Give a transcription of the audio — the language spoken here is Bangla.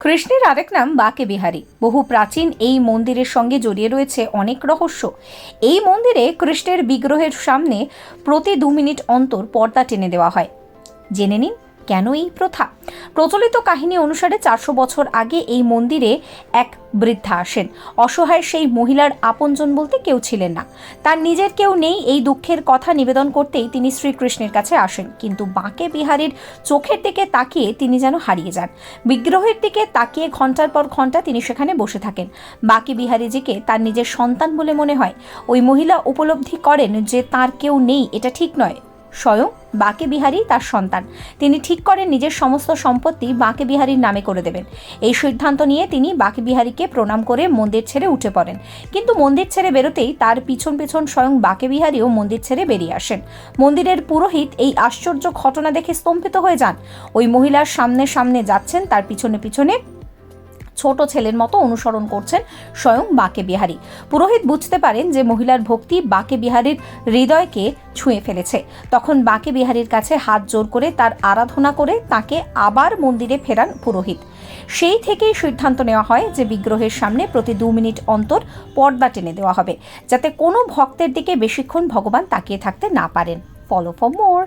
কৃষ্ণের আরেক নাম বাকে বিহারী। বহু প্রাচীন এই মন্দিরের সঙ্গে জড়িয়ে রয়েছে অনেক রহস্য। এই মন্দিরে কৃষ্ণের বিগ্রহের সামনে প্রতি দু মিনিট অন্তর পর্দা টেনে দেওয়া হয়। জেনে নিন কেন এই প্রথা? প্রচলিত কাহিনী অনুসারে চারশো বছর আগে এই মন্দিরে এক বৃদ্ধা আসেন। অসহায় সেই মহিলার আপনজন বলতে কেউ ছিলেন না। তার নিজের কেউ নেই, এই দুঃখের কথা নিবেদন করতেই তিনি শ্রীকৃষ্ণের কাছে আসেন। কিন্তু বাঁকে বিহারীর চোখের দিকে তাকিয়ে তিনি যেন হারিয়ে যান। বিগ্রহের দিকে তাকিয়ে ঘণ্টার পর ঘণ্টা তিনি সেখানে বসে থাকেন। বাকি বিহারীজিকে তার নিজের সন্তান বলে মনে হয়। ওই মহিলা উপলব্ধি করেন যে তার কেউ নেই, এটা ঠিক নয়। স্বয়ং বাকে বিহারী তার সন্তান। তিনি ঠিক করেন নিজের সমস্ত সম্পত্তি বাকে বিহারীর নামে করে দেবেন। এই সিদ্ধান্ত নিয়ে তিনি বাকে বিহারীকে প্রণাম করে মন্দির ছেড়ে উঠে পড়েন। কিন্তু মন্দির ছেড়ে বেরোতেই তার পিছন পিছন স্বয়ং বাকে বিহারীও মন্দির ছেড়ে বেরিয়ে আসেন। মন্দিরের পুরোহিত এই আশ্চর্য ঘটনা দেখে স্তম্ভিত হয়ে যান। ওই মহিলার সামনে সামনে যাচ্ছেন, তার পিছনে পিছনে ছোট ছেলের মতো অনুসরণ করছেন স্বয়ং বাকে বিহারী। পুরোহিত বুঝতে পারেন যে মহিলার ভক্তি বাকে বিহারীর হৃদয়কে ছুঁয়ে ফেলেছে। তখন বাকে বিহারীর কাছে হাত জোর করে তার আরাধনা করে তাকে আবার মন্দিরে ফেরান পুরোহিত। সেই থেকেই সিদ্ধান্ত নেওয়া হয় যে বিগ্রহের সামনে প্রতি দু মিনিট অন্তর পর্দা টেনে দেওয়া হবে, যাতে কোনো ভক্তের দিকে বেশিক্ষণ ভগবান তাকিয়ে থাকতে না পারেন। Follow for more